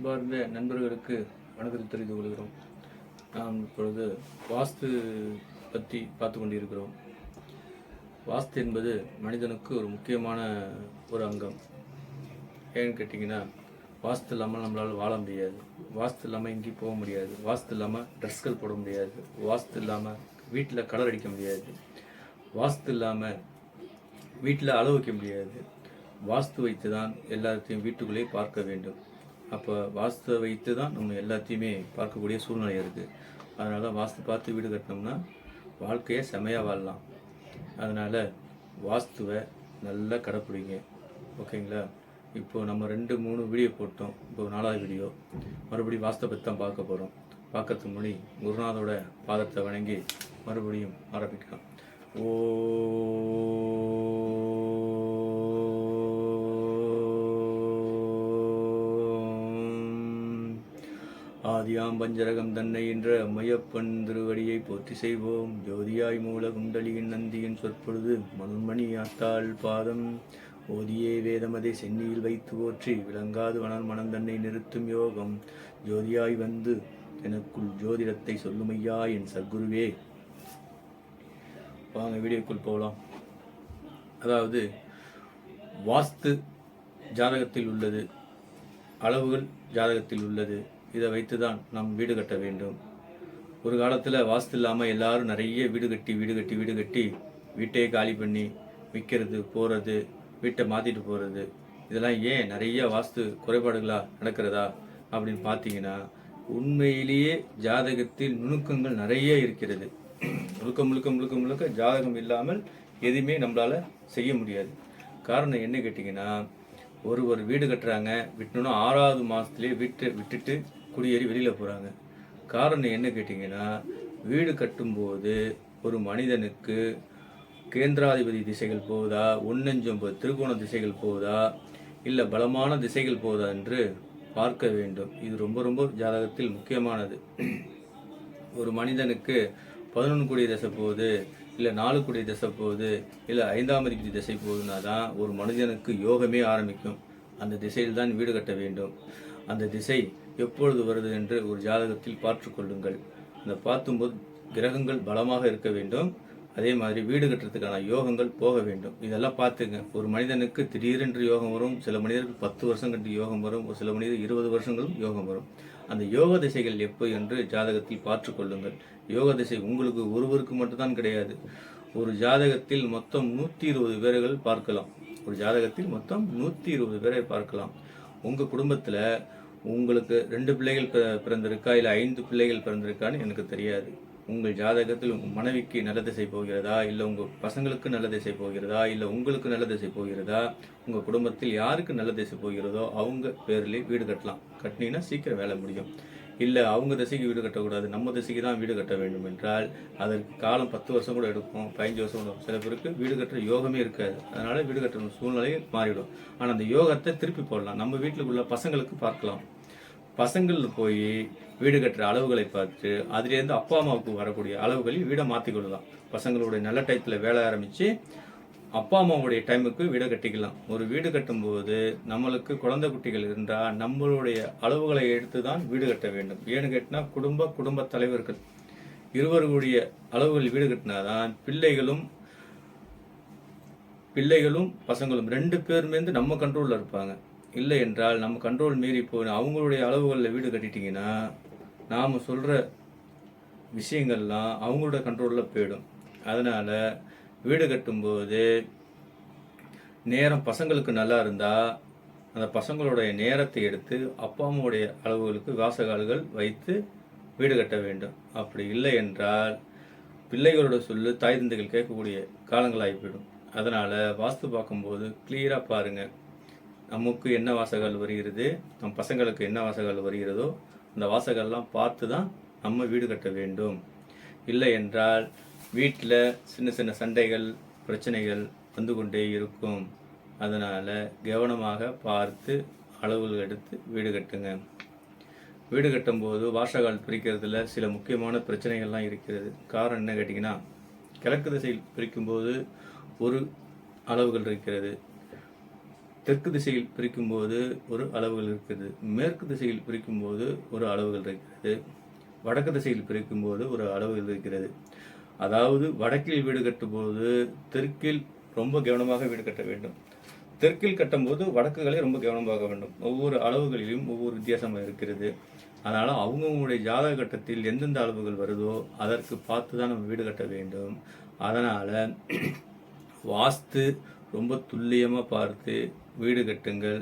அன்பார்ந்த நண்பர்களுக்கு வணக்கத்தை தெரிந்து கொள்கிறோம். நாம் இப்பொழுது வாஸ்து பற்றி பார்த்து கொண்டிருக்கிறோம். வாஸ்து என்பது மனிதனுக்கு ஒரு முக்கியமான ஒரு அங்கம். ஏன்னு கேட்டிங்கன்னா வாஸ்து இல்லாமல் நம்மளால் வாழ முடியாது. வாஸ்து இல்லாமல் எங்கேயும் போக முடியாது. வாஸ்து இல்லாமல் ட்ரெஸ்கள் போட முடியாது. வாஸ்து இல்லாமல் வீட்டில் கலர் அடிக்க முடியாது. வாஸ்து இல்லாமல் வீட்டில் அளவு வைக்க முடியாது. வாஸ்து வைத்து தான் எல்லாத்தையும் வீட்டுக்குள்ளே பார்க்க வேண்டும். அப்போ வாஸ்து வைத்து தான் நம்ம எல்லாத்தையுமே பார்க்கக்கூடிய சூழ்நிலை இருக்குது அதனால் வாஸ்து பார்த்து வீடு கட்டினோம்னா வாழ்க்கையை செமையாக வாழலாம். அதனால் வாஸ்துவை நல்லா கடைப்பிடிங்க. ஓகேங்களா? இப்போ நம்ம ரெண்டு மூணு வீடியோ போட்டோம். இப்போ நாலாவது வீடியோ மறுபடியும் வாஸ்து பற்றி தான் பார்க்க போகிறோம் பார்க்கறதுக்கு முன்னாடி குருநாதோட பாதத்தை வணங்கி மறுபடியும் ஆரம்பிக்கலாம். ஓ ஆதியாம் பஞ்சரகம் தன்னை என்ற மையப்பன் திருவடியை போற்றி செய்வோம். ஜோதியாய் மூல குண்டலியின் நந்தியின் சொற்பொழுது மனுமணி ஆத்தாள் பாதம். ஓதியே வேதமதை சென்னியில் வைத்து போற்றி விளங்காது வளர் மனம் தன்னை நிறுத்தும் யோகம். ஜோதியாய் வந்து எனக்குள் ஜோதிடத்தை சொல்லுமையா என் சத்குருவே? வாங்க வீடியோக்குள் போகலாம். அதாவது வாஸ்து ஜாதகத்தில் உள்ளது அளவுகள் ஜாதகத்தில் உள்ளது. இதை வைத்து தான் நாம் வீடு கட்ட வேண்டும். ஒரு காலத்தில் வாஸ்து இல்லாமல் எல்லாரும் நிறைய வீடு கட்டி வீடு கட்டி வீடு கட்டி வீட்டையே காலி பண்ணி விற்கிறது போகிறது வீட்டை மாற்றிட்டு போகிறது இதெல்லாம் ஏன் நிறைய வாஸ்து குறைபாடுகளாக நடக்கிறதா அப்படின்னு பார்த்தீங்கன்னா உண்மையிலேயே ஜாதகத்தில் நுணுக்கங்கள் நிறைய இருக்கிறது. முழுக்க முழுக்க முழுக்க முழுக்க ஜாதகம் இல்லாமல் எதுவுமே நம்மளால செய்ய முடியாது. காரணம் என்ன கேட்டிங்கன்னா ஒரு ஒரு வீடு கட்டுறாங்க விட்டணும்னா ஆறாவது மாதத்துலேயே வீட்டை விட்டுட்டு குடியேறி வெளியில் போகிறாங்க காரணம் என்ன கேட்டிங்கன்னா வீடு கட்டும்போது ஒரு மனிதனுக்கு கேந்திராதிபதி திசைகள் போகுதா? ஒன்னஞ்சொம்பது திருகோண திசைகள் போகுதா? இல்லை பலமான திசைகள் போகுதா என்று பார்க்க வேண்டும். இது ரொம்ப ரொம்ப ஜாதகத்தில் முக்கியமானது. ஒரு மனிதனுக்கு பதினொன்று கோடி திசை போகுது இல்லை நாலு கோடி திசை போகுது இல்லை ஐந்தாம் அதிபதி திசை போகுதுன்னா தான் ஒரு மனிதனுக்கு யோகமே ஆரம்பிக்கும். அந்த திசையில் தான் வீடு கட்ட வேண்டும். அந்த திசை எப்பொழுது வருது என்று ஒரு ஜாதகத்தில் பார்த்து கொள்ளுங்கள். இந்த பார்த்தும்போது கிரகங்கள் பலமாக இருக்க வேண்டும். அதே மாதிரி வீடு கட்டுறதுக்கான யோகங்கள் போக வேண்டும். இதெல்லாம் பார்த்துங்க. ஒரு மனிதனுக்கு திடீரென்று யோகம் வரும் சில மனிதருக்கு பத்து வருஷம் கண்டு யோகம் வரும் ஒரு சில மனிதர் இருபது வருஷங்களும் யோகம் வரும். அந்த யோக திசைகள் எப்போ என்று ஜாதகத்தில் பார்த்து கொள்ளுங்கள். யோக திசை உங்களுக்கு ஒருவருக்கு மட்டும்தான் கிடையாது. ஒரு ஜாதகத்தில் மொத்தம் நூற்றி இருபது பேர்கள் பார்க்கலாம். ஒரு ஜாதகத்தில் மொத்தம் நூற்றி இருபது பேரை பார்க்கலாம். உங்கள் குடும்பத்தில் உங்களுக்கு ரெண்டு பிள்ளைகள் பிற- பிறந்திருக்கா? இல்லை ஐந்து பிள்ளைகள் பிறந்திருக்கான்னு எனக்கு தெரியாது. உங்கள் ஜாதகத்தில் உங்கள் மனைவிக்கு நல்ல திசை போகிறதா? இல்லை உங்கள் பசங்களுக்கு நல்ல திசை போகிறதா? இல்லை உங்களுக்கு நல்ல திசை போகிறதா? உங்கள் குடும்பத்தில் யாருக்கு நல்ல திசை போகிறதோ அவங்க பேர்லேயே வீடு கட்டலாம். கட்டினீங்கன்னா சீக்கிரம் வேலை முடியும். இல்லை அவங்க திசைக்கு வீடு கட்டக்கூடாது நம்ம திசைக்கு தான் வீடு கட்ட வேண்டும் என்றால் அதற்கு காலம் பத்து வருஷம் கூட எடுக்கும் பதினஞ்சு வருஷம் கூட சில பேருக்கு வீடு கட்டுற யோகமே இருக்காது. அதனால வீடு கட்டுற சூழ்நிலை மாறிவிடும் ஆனால் அந்த யோகத்தை திருப்பி போடலாம். நம்ம வீட்டுக்குள்ள பசங்களுக்கு பார்க்கலாம். பசங்கள் போய் வீடு கட்டுற அளவுகளை பார்த்து அதுலேருந்து அப்பா அம்மாவுக்கு வரக்கூடிய அளவுகளில் வீடை மாற்றி கொள்ளலாம் பசங்களுடைய நல்ல டயத்தில் வேலை ஆரம்பித்து அப்பா அம்மாவுடைய டைமுக்கு வீடு கட்டிக்கலாம். ஒரு வீடு கட்டும்போது நம்மளுக்கு குழந்தை குட்டிகள் இருந்தால் நம்மளுடைய அளவுகளை எடுத்து தான் வீடு கட்ட வேண்டும். ஏன்னு கேட்டினா குடும்ப குடும்ப தலைவர்கள். இருவர்களுடைய அளவுகள் வீடு கட்டினாதான் பிள்ளைகளும் பிள்ளைகளும் பசங்களும் ரெண்டு பேருமேந்து நம்ம கண்ட்ரோலில் இருப்பாங்க. இல்லை என்றால் நம்ம கண்ட்ரோல் மீறி போய் அவங்களுடைய அளவுகளில் வீடு கட்டிட்டீங்கன்னா நாம் சொல்கிற விஷயங்கள்லாம் அவங்களோட கண்ட்ரோலில் போயிடும். அதனால் வீடு கட்டும்போது நேரம் பசங்களுக்கு நல்லா இருந்தால் அந்த பசங்களுடைய நேரத்தை எடுத்து அப்பா அம்மாவுடைய அளவுகளுக்கு வாசகால்கள் வைத்து வீடு கட்ட வேண்டும். அப்படி இல்லை என்றால் பிள்ளைகளோட சொல்லு தாய் தந்தைகள் கேட்கக்கூடிய காலங்களாகி போயிடும். அதனால் வாஸ்து பார்க்கும்போது கிளியராக பாருங்கள் நமக்கு என்ன வாசகால் வருகிறது நம் பசங்களுக்கு என்ன வாசகால் வருகிறதோ அந்த வாசகெல்லாம் பார்த்து தான் நம்ம வீடு கட்ட வேண்டும். இல்லை என்றால் வீட்டில் சின்ன சின்ன சண்டைகள் பிரச்சனைகள் வந்து கொண்டே இருக்கும். அதனால் கவனமாக பார்த்து அளவுகள் எடுத்து வீடு கட்டுங்க. வீடு கட்டும்போது வாஷகால் பிரிக்கிறதுல சில முக்கியமான பிரச்சனைகள்லாம் இருக்கிறது. காரணம் என்ன கேட்டிங்கன்னா கிழக்கு திசையில் பிரிக்கும்போது ஒரு அளவுகள் இருக்கிறது. தெற்கு திசையில் பிரிக்கும்போது ஒரு அளவுகள் இருக்கிறது மேற்கு திசையில் பிரிக்கும்போது ஒரு அளவுகள் இருக்கிறது வடக்கு திசையில் பிரிக்கும்போது ஒரு அளவுகள் இருக்கிறது. அதாவது வடக்கில் வீடு கட்டும்போது தெற்கில் ரொம்ப கவனமாக வீடு கட்ட வேண்டும். தெற்கில் கட்டும்போது வடக்குகளை ரொம்ப கவனமாக வேண்டும். ஒவ்வொரு அளவுகளிலும் ஒவ்வொரு வித்தியாசமாக இருக்கிறது. அதனால் அவங்கவுங்களுடைய ஜாதக கட்டத்தில் எந்தெந்த அளவுகள் வருதோ அதற்கு பார்த்து தான் நம்ம வீடு கட்ட வேண்டும். அதனால் வாஸ்து ரொம்ப துல்லியமாக பார்த்து வீடு கட்டுங்கள்.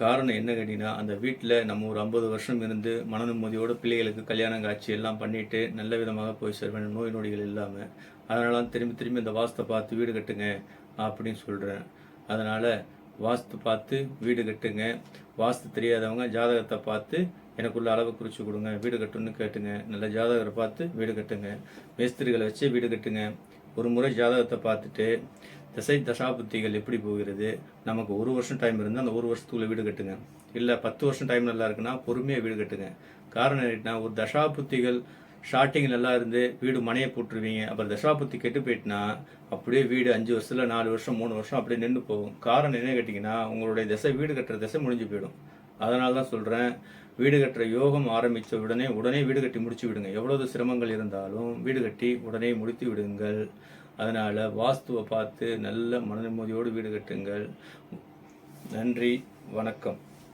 காரணம் என்ன கேட்டிங்கன்னா அந்த வீட்டில் நம்ம ஒரு ஐம்பது வருஷம் இருந்து மன நிம்மதியோட பிள்ளைகளுக்கு கல்யாணம் காட்சி எல்லாம் பண்ணிவிட்டு நல்ல விதமாக போய் சேர வேண்டும். நோய் நொடிகள் இல்லாமல் அதனால தான் திரும்பி திரும்பி இந்த வாஸ்தை பார்த்து வீடு கட்டுங்க அப்படின்னு சொல்கிறேன் அதனால் வாஸ்து பார்த்து வீடு கட்டுங்க. வாஸ்து தெரியாதவங்க ஜாதகத்தை பார்த்து எனக்குள்ள அளவு குறித்து கொடுங்க. வீடு கட்டுன்னு கேட்டுங்க. நல்ல ஜாதகரை பார்த்து வீடு கட்டுங்க. மேஸ்திரிகளை வச்சு வீடு கட்டுங்க. ஒரு முறை ஜாதகத்தை பார்த்துட்டு திசை தசாபுத்திகள் எப்படி போகிறது? நமக்கு ஒரு வருஷம் டைம் இருந்தால் அந்த ஒரு வருஷத்துக்குள்ள வீடு கட்டுங்க. இல்லை பத்து வருஷம் டைம் நல்லா இருக்குன்னா பொறுமையாக வீடு கட்டுங்க. காரணம் என்னன்னா ஒரு தசாபுத்திகள் ஸ்டார்டிங் நல்லா இருந்து வீடு மனையை போட்டுருவீங்க. அப்புறம் தசாபுத்தி கெட்டு போயிட்டுனா அப்படியே வீடு அஞ்சு வருஷத்தில் நாலு வருஷம் மூணு வருஷம் அப்படியே நின்று போகும். காரணம் என்ன கேட்டிங்கன்னா உங்களுடைய திசை வீடு கட்டுற திசை முடிஞ்சு போயிடும். அதனால தான் சொல்கிறேன் வீடு கட்டுற யோகம் ஆரம்பித்த உடனே உடனே வீடு கட்டி முடிச்சு விடுங்க. எவ்வளவு சிரமங்கள் இருந்தாலும் வீடு கட்டி உடனே முடித்து விடுங்கள். அதனால் வாஸ்துவை பார்த்து நல்ல மனநிம்மதியோடு வீடு கட்டுங்கள். நன்றி வணக்கம்.